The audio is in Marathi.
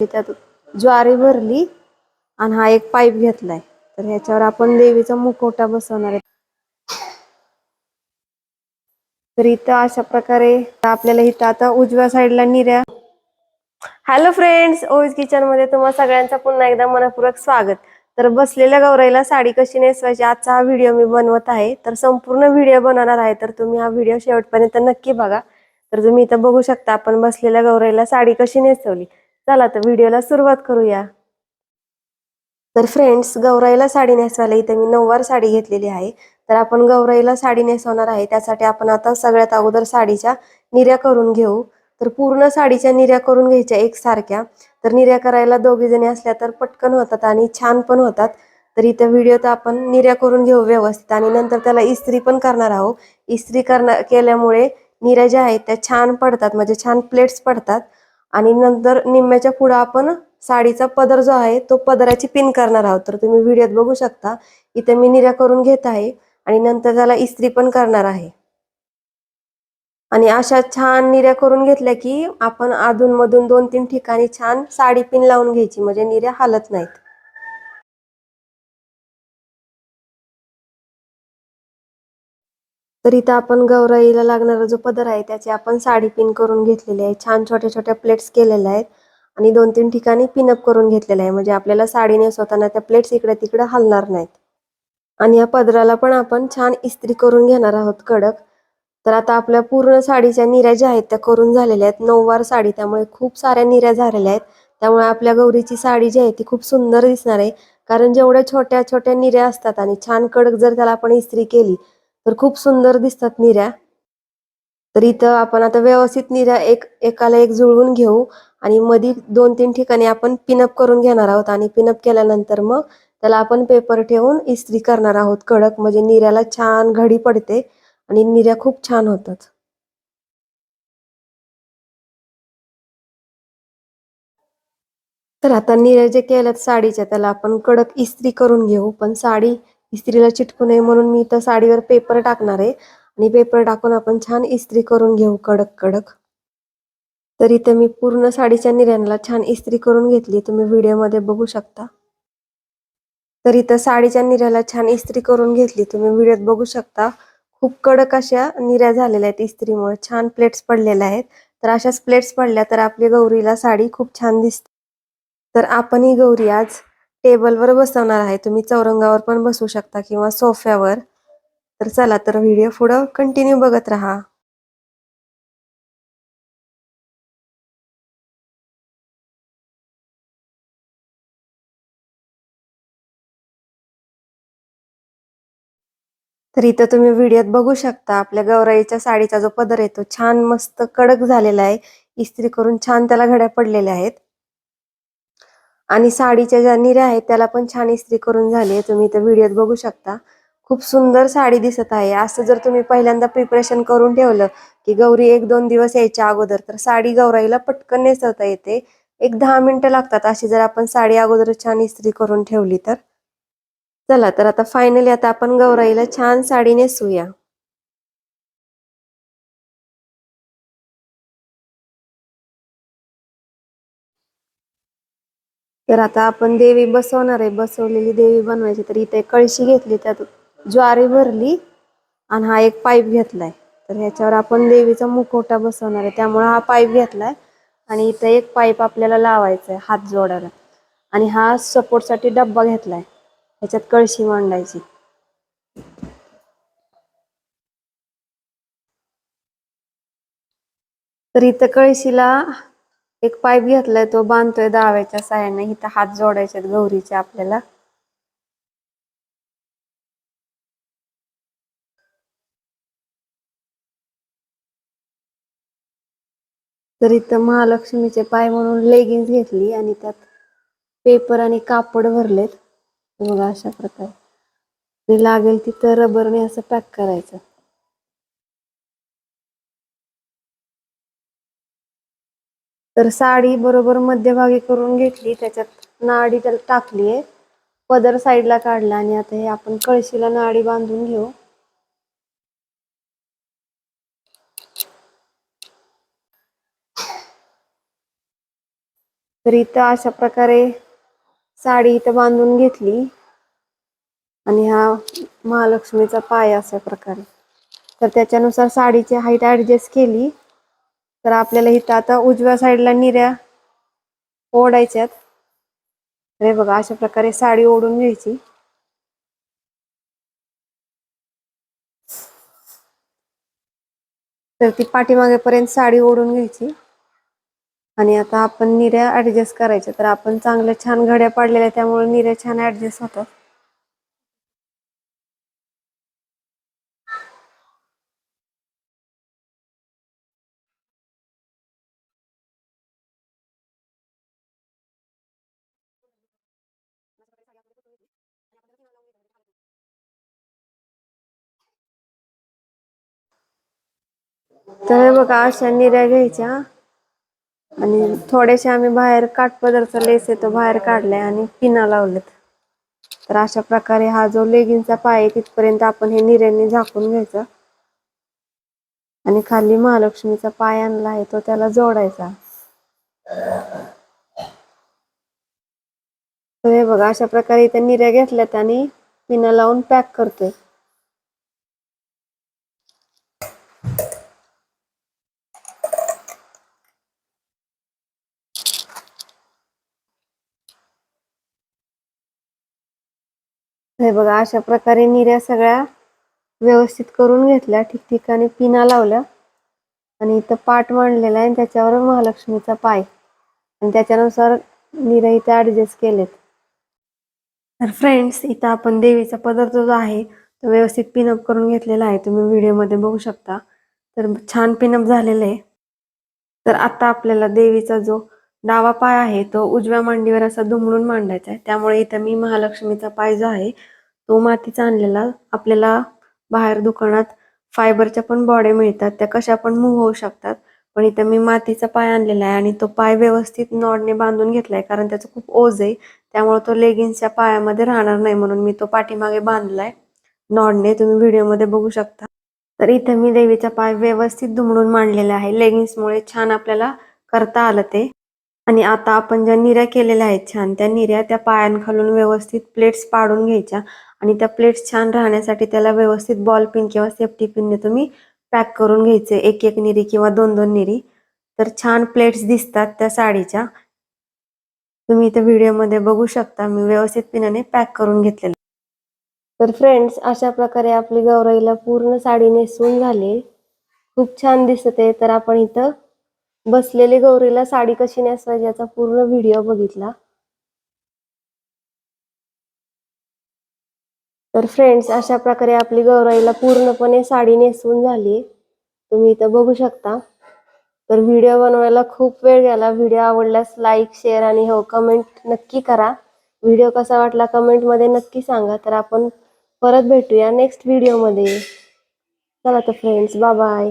त्यात ज्वारी भरली आणि हा एक पाईप घेतलाय. तर ह्याच्यावर आपण देवीचा मुखवटा बसवणार आहे. तर इथं अशा प्रकारे आपल्याला इथं आता उजव्या साईडला निऱ्या. हॅलो फ्रेंड्स ओज किचनमध्ये तुम्हाला सगळ्यांचं पुन्हा एकदा मनपूर्वक स्वागत. तर बसलेल्या गौराईला साडी कशी नेसवायची आजचा हा व्हिडिओ मी बनवत आहे. तर संपूर्ण व्हिडिओ बनवणार आहे. तर तुम्ही हा व्हिडिओ शेवटपर्यंत नक्की बघा. तर तुम्ही इथं बघू शकता आपण बसलेल्या गौराईला साडी कशी नेसवली. चला तर व्हिडिओला सुरुवात करूया. तर फ्रेंड्स गौराईला साडी नेसवायला इथे मी नऊवार साडी घेतलेली आहे. तर आपण गौराईला साडी नेसवणार आहे. त्यासाठी आपण आता सगळ्यात अगोदर साडीच्या निर्या करून घेऊ. तर पूर्ण साडीच्या निर्या करून घ्यायच्या एकसारख्या तर निर्या करायला दोघीजणी असल्या तर पटकन होतात आणि छान पण होतात. तर इथे व्हिडिओत आपण निर्या करून घेऊ व्यवस्थित आणि नंतर त्याला इस्त्री पण करणार आहोत. इस्त्री करणार केल्यामुळे निर्या ज्या आहेत त्या छान पडतात म्हणजे छान प्लेट्स पडतात. आणि नंतर निम्म्याच्या पुढं आपण साडीचा पदर जो आहे तो पदराची पिन करणार आहोत. तर तुम्ही व्हिडिओत बघू शकता. इथे मी निर्या करून घेत आहे आणि नंतर त्याला इस्त्री पण करणार आहे. आणि अशा छान निर्या करून घेतल्या की आपण अधून मधून दोन तीन ठिकाणी छान साडी पिन लावून घ्यायची म्हणजे निर्या हालत नाहीत. तर इथं आपण गौराईला लागणारा जो पदर आहे त्याची आपण साडी पिन करून घेतलेली आहे. छान छोट्या छोट्या प्लेट्स केलेल्या आहेत आणि दोन तीन ठिकाणी पिनअप करून घेतलेलं आहे. म्हणजे आपल्याला साडी नेसवताना त्या प्लेट्स इकडे तिकडे हलणार नाहीत. आणि या पदराला पण आपण छान इस्त्री करून घेणार आहोत कडक. तर आता आपल्या पूर्ण साडीच्या निऱ्या ज्या आहेत त्या करून झालेल्या आहेत. नऊवार साडी त्यामुळे खूप साऱ्या निऱ्या झालेल्या आहेत. त्यामुळे आपल्या गौरीची साडी जी आहे ती खूप सुंदर दिसणार आहे. कारण जेवढ्या छोट्या छोट्या निऱ्या असतात आणि छान कडक जर त्याला आपण इस्त्री केली तर खूप सुंदर दिसतात निऱ्या. तर इथं आपण आता व्यवस्थित निऱ्या एक एकाला एक जुळवून घेऊ आणि मधी दोन तीन ठिकाणी आपण पिनअप करून घेणार आहोत आणि पिनअप केल्यानंतर मग त्याला आपण पेपर ठेवून इस्त्री करणार आहोत. कडक म्हणजे निऱ्याला छान घडी पडते. आणि निऱ्या खूप छान होतात. तर आता निऱ्या जे केल्यात साडीच्या त्याला आपण कडक इस्त्री करून घेऊ पण साडी इस्त्रीला चिटकू नये म्हणून मी इथं साडीवर पेपर टाकणार आहे. आणि पेपर टाकून आपण छान इस्त्री करून घेऊ कडक कडक. तर इथं मी पूर्ण साडीच्या निर्यांना छान इस्त्री करून घेतली तुम्ही व्हिडिओमध्ये बघू शकता. तर इथं साडीच्या निर्याला छान इस्त्री करून घेतली तुम्ही व्हिडिओत बघू शकता. खूप कडक अशा निऱ्या झालेल्या आहेत इस्त्रीमुळे. छान प्लेट्स पडलेल्या आहेत. तर अशाच प्लेट्स पडल्या तर आपली गौरीला साडी खूप छान दिसते. तर आपण ही गौरी आज टेबलवर बसवणार आहे. तुम्ही चौरंगावर पण बसू शकता किंवा सोफ्यावर. तर चला तर व्हिडिओ पुढं कंटिन्यू बघत राहा. तर इथं तुम्ही व्हिडिओत बघू शकता आपल्या गौराईच्या साडीचा जो पदर आहे तो छान मस्त कडक झालेला आहे. इस्त्री करून छान त्याला घड्या पडलेल्या आहेत. आणि साडीच्या ज्या निऱ्या आहेत त्याला पण छान इस्त्री करून झाली आहे. तुम्ही इथं व्हिडिओत बघू शकता. खूप सुंदर साडी दिसत आहे. असं जर तुम्ही पहिल्यांदा प्रिपरेशन करून ठेवलं की गौरी एक दोन दिवस यायच्या अगोदर तर साडी गौराईला पटकन नेसवता येते. एक दहा मिनिटं लागतात अशी जर आपण साडी अगोदर छान इस्त्री करून ठेवली तर. चला तर आता फायनली आता आपण गौराईला छान साडी नेसूया तर आता आपण देवी बसवणार आहे. बसवलेली देवी बनवायची. तर इथे कळशी घेतली त्यात ज्वारी भरली आणि हा एक पाईप घेतलाय. तर ह्याच्यावर आपण देवीचा मुखवटा बसवणार आहे. त्यामुळे हा पाईप घेतलाय आणि इथं एक पाईप आपल्याला लावायचा आहे हात जोडायला. आणि हा सपोर्टसाठी डब्बा घेतलाय. ह्याच्यात कळशी मांडायची. तर इथं कळशीला एक पाईप घेतलाय तो बांधतोय दाव्याच्या साह्याने. इथं हात जोडायचे गौरीचे आपल्याला. तर इथं महालक्ष्मीचे पाय म्हणून लेगिन्स घेतली आणि त्यात पेपर आणि कापड भरलेत. बघा अशा प्रकारे. लागेल तिथं रबरने असं पॅक करायचं. तर साडी बरोबर मध्यभागी करून घेतली त्याच्यात नाडी त्याला टाकली आहे. पदर साईडला काढला आणि आता हे आपण कळशीला नाडी बांधून घेऊ. तर इथं अशा प्रकारे साडी इथं बांधून घेतली. आणि हा महालक्ष्मीचा पाय अशा प्रकारे. तर त्याच्यानुसार साडीची हाईट ॲडजस्ट केली. तर आपल्याला इथं आता उजव्या साईडला निऱ्या ओढायच्यात. अरे बघा अशा प्रकारे साडी ओढून घ्यायची. तर ती पाठीमागेपर्यंत साडी ओढून घ्यायची. आणि आता आपण निऱ्या ॲडजस्ट करायच्या. तर आपण चांगल्या छान घड्या पाडलेल्या त्यामुळे निऱ्या छान ॲडजस्ट होतात. तर हे बघा अशा निऱ्या घ्यायच्या. आणि थोडेसे आम्ही बाहेर काठपदरचा लेस येतो बाहेर काढलाय आणि पिना लावलेत. तर अशा प्रकारे हा जो लेगिंगचा पाय आहे तिथपर्यंत आपण हे निऱ्यांनी झाकून घ्यायचा. आणि खाली महालक्ष्मीचा पाय आणला आहे तो त्याला जोडायचा. तर हे बघा अशा प्रकारे इथे निऱ्या घेतल्यात आणि पिना लावून पॅक करतोय. हे बघा अशा प्रकारे निऱ्या सगळ्या व्यवस्थित करून घेतल्या. ठिकठिकाणी पिना लावल्या. आणि इथं पाट मांडलेला आहे आणि त्याच्यावर महालक्ष्मीचा पाय. आणि त्याच्यानुसार निऱ्या इथं ॲडजस्ट केलेत. तर फ्रेंड्स इथं आपण देवीचा पदार्थ जो आहे तो व्यवस्थित पिनअप करून घेतलेला आहे. तुम्ही व्हिडिओमध्ये बघू शकता. तर छान पिनअप झालेलं आहे. तर आता आपल्याला देवीचा जो डावा पाय आहे तो उजव्या मांडीवर असा दुमडून मांडायचा आहे. त्यामुळे इथं मी महालक्ष्मीचा पाय जो आहे तो मातीचा आणलेला आपल्याला बाहेर दुकानात फायबरच्या पण बॉड्या मिळतात त्या कशा पण मूव्ह होऊ शकतात. पण इथं मी मातीचा पाय आणलेला आहे आणि तो पाय व्यवस्थित नॉडने बांधून घेतलाय कारण त्याचं खूप ओझ आहे. त्यामुळे तो लेगिन्सच्या पायामध्ये राहणार नाही म्हणून मी तो पाठीमागे बांधलाय नॉडने. तुम्ही व्हिडिओमध्ये बघू शकता. तर इथं मी देवीचा पाय व्यवस्थित दुमडून मांडलेला आहे. लेगिन्समुळे छान आपल्याला करता आलं ते. आणि आता आपण ज्या निऱ्या केलेल्या आहेत छान त्या निऱ्या त्या पायांखालून व्यवस्थित प्लेट्स पाडून घ्यायच्या आणि त्या प्लेट्स छान राहण्यासाठी त्याला व्यवस्थित बॉल पिन किंवा सेफ्टी पिनने तुम्ही पॅक करून घ्यायचे. एक एक निरी किंवा दोन दोन निरी. तर छान प्लेट्स दिसतात त्या साडीच्या. तुम्ही इथं व्हिडिओमध्ये बघू शकता. मी व्यवस्थित पिनाने पॅक करून घेतलेलं. तर फ्रेंड्स अशा प्रकारे आपली गौराईला पूर्ण साडी नेसून झाली. खूप छान दिसत. आहे तर आपण इथं बसलेली गौरीला साडी कशी नेसवायची याचा पूर्ण व्हिडिओ बघितला. तर फ्रेंड्स अशा प्रकारे आपली गौराईला पूर्णपणे साडी नेसवून झाली. तुम्ही इथं बघू शकता. तर व्हिडिओ बनवायला खूप वेळ गेला. व्हिडिओ आवडल्यास लाईक शेअर आणि हो कमेंट नक्की करा. व्हिडिओ कसा वाटला कमेंटमध्ये नक्की सांगा. तर आपण परत भेटूया नेक्स्ट व्हिडिओमध्ये चला तर फ्रेंड्स बाय बाय